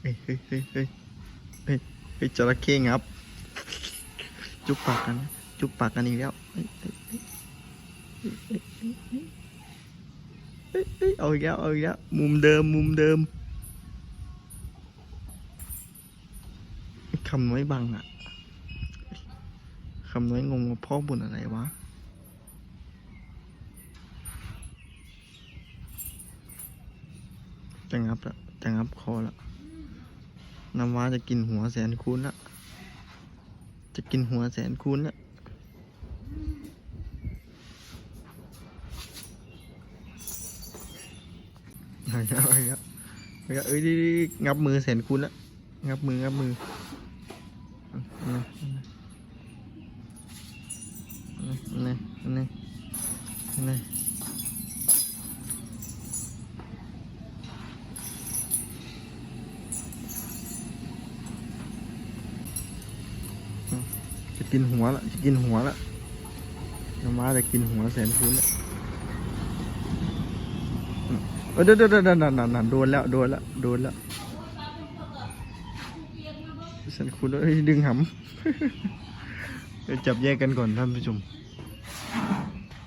เฮ้ยเฮ้ยเฮ้ยเฮ้จระเข้งับ จุกปากกัน จุกปากกันอีกแล้วเฮ้ยเฮ้ยเฮ้ยเฮ้ยเอาอีกแล้วเอาอีกแล้วมุมเดิมมุมเดิมคำน้อยบังอะคำน้อยงงว่าพ่อบุญอะไรวะจะงับละจะงับคอละ น้ำว้าจะกินหัวแสนคูณละจะกินหัวแสนคูณละเอาอีกแล้วเอาอีกแล้วเอาอีกแล้วเอ้ยงับมือแสนคูณละงับมืองับมือเอา กินหัวละกินหัวละน้ำมาจะกินหัวแสนคูณละเออเดี๋ยวเดี๋ยวเดี๋ยวนั่นโดนแล้วโดนแล้วโดนแล้วแสนคูณแล้วดึงหำจับแยกกันก่อนท่านผู้ชม